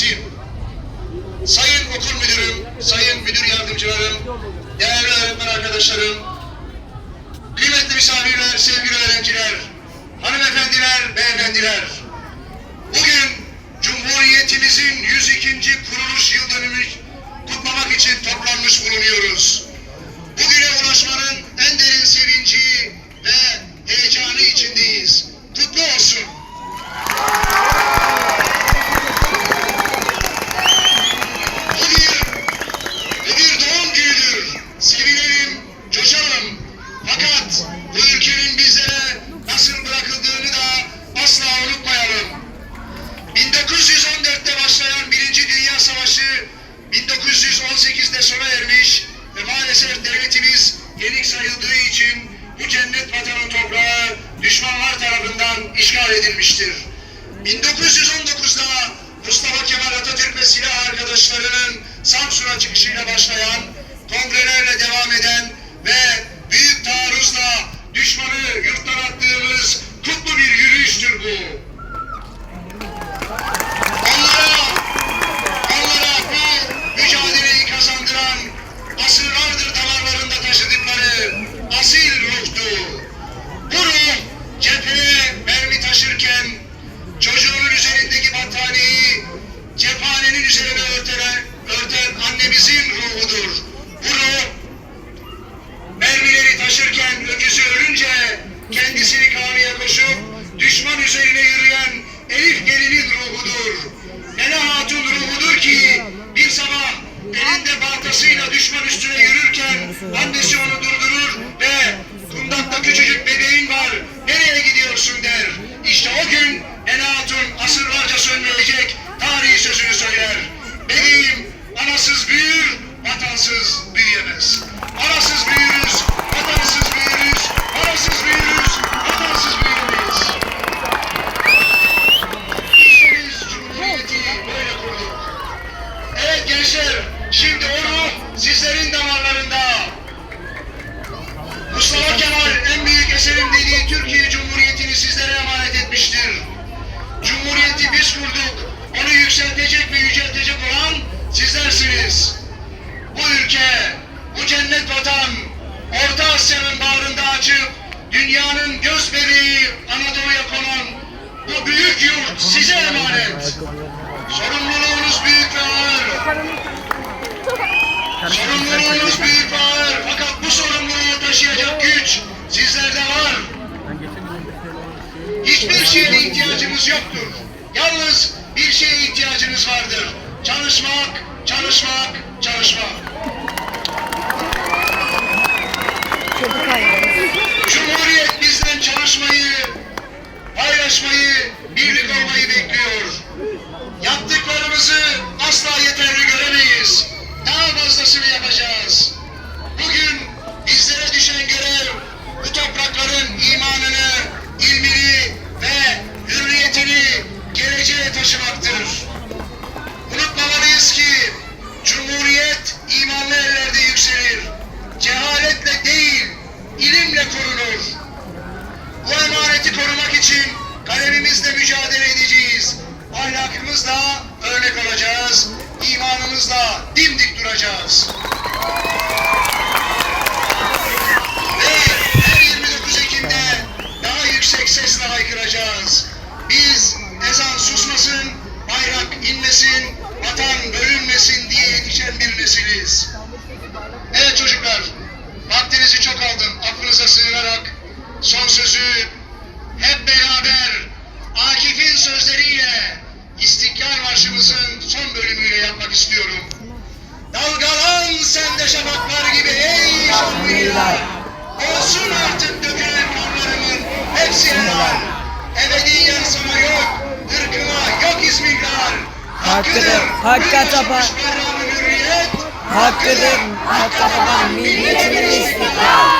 eksiyim. Sayın okul müdürüm, sayın müdür yardımcılarım, değerli öğretmen arkadaşlarım, kıymetli misafirler, sevgili işgal edilmiştir. 1919'da Mustafa Kemal Atatürk ve silah arkadaşlarının Samsun'a çıkışıyla başlayan, kongrelerle devam eden ve büyük taarruzla taşırken öküzü ölünce kendisini kahveye koşup düşman üzerine yürüyen Elif gelinin ruhudur. Nene Hatun ruhudur ki bir sabah elinde baltasıyla düşman üstüne yürürken annesi onu durdurur ve kundakta küçücük bebeğin var nereye gidiyorsun der. İşte o gün Nene Hatun asırlarca şimdi onu sizlerin damarlarında. Mustafa Kemal en büyük eserim dediği Türkiye Cumhuriyeti'ni sizlere emanet etmiştir. Cumhuriyeti biz kurduk. Onu yükseltecek ve yüceltecek olan sizlersiniz. Bu ülke, bu cennet vatan, Orta Asya'nın bağrında açıp dünyanın göz bebeği Anadolu'ya konan bu büyük yurt size emanet. Sorumluluğunuz büyük ve ağır. Sorumluluğunuz büyük ağır. Fakat bu sorumluluğu taşıyacak güç sizlerde var. Hiçbir şeye ihtiyacımız yoktur. Yalnız bir şeye ihtiyacınız vardır. Çalışmak, çalışmak, çalışmak. Cumhuriyet bizden çalışmayı, paylaşmayı, birlik olmayı bekliyor. Yaptıklarımızı Ahlakımızla örnek olacağız. imanımızla dimdik duracağız. Dalgalan sen de şafaklar gibi ey şanlı yıllar. Olsun artık dökülen kanlarımın hepsi helal. Ebediyen sana yok, ırkıma yok izmikrar. Hakkıdır, hakka tapan. Hakkıdır, hakka tapan milletimin istiklal.